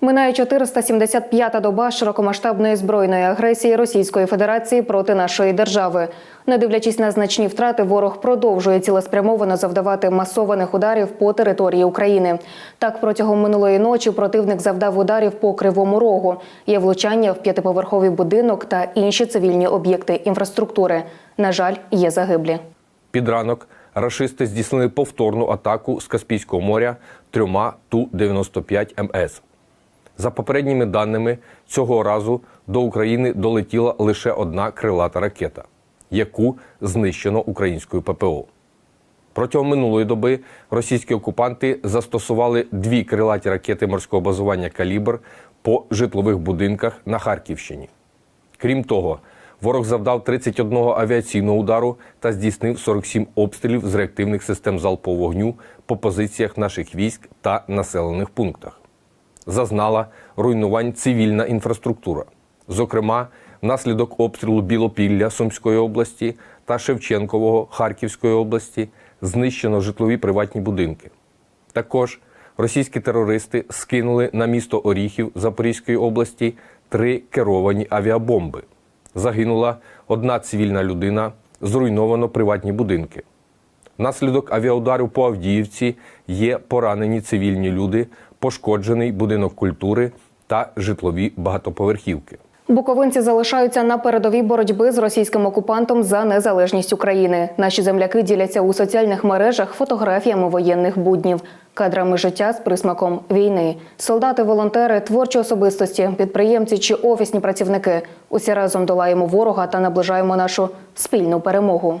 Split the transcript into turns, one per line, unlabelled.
Минає 475-та доба широкомасштабної збройної агресії Російської Федерації проти нашої держави. Не дивлячись на значні втрати, ворог продовжує цілеспрямовано завдавати масованих ударів по території України. Так, протягом минулої ночі противник завдав ударів по кривому рогу. Є влучання в п'ятиповерховий будинок та інші цивільні об'єкти інфраструктури. На жаль, є загиблі.
Під ранок рашисти здійснили повторну атаку з Каспійського моря трьома Ту-95 МС. За попередніми даними, цього разу до України долетіла лише одна крилата ракета, яку знищено українською ППО. Протягом минулої доби російські окупанти застосували дві крилаті ракети морського базування Калібр по житлових будинках на Харківщині. Крім того, ворог завдав 31 авіаційного удару та здійснив 47 обстрілів з реактивних систем залпового вогню по позиціях наших військ та населених пунктах. Зазнала руйнувань цивільна інфраструктура. Зокрема, внаслідок обстрілу Білопілля Сумської області та Шевченкового Харківської області знищено житлові приватні будинки. Також російські терористи скинули на місто Оріхів Запорізької області три керовані авіабомби. Загинула одна цивільна людина, зруйновано приватні будинки. Внаслідок авіаударів по Авдіївці є поранені цивільні люди, пошкоджений будинок культури та житлові багатоповерхівки.
Буковинці залишаються на передовій боротьби з російським окупантом за незалежність України. Наші земляки діляться у соціальних мережах фотографіями воєнних буднів, кадрами життя з присмаком війни. Солдати, волонтери, творчі особистості, підприємці чи офісні працівники. Усі разом долаємо ворога та наближаємо нашу спільну перемогу.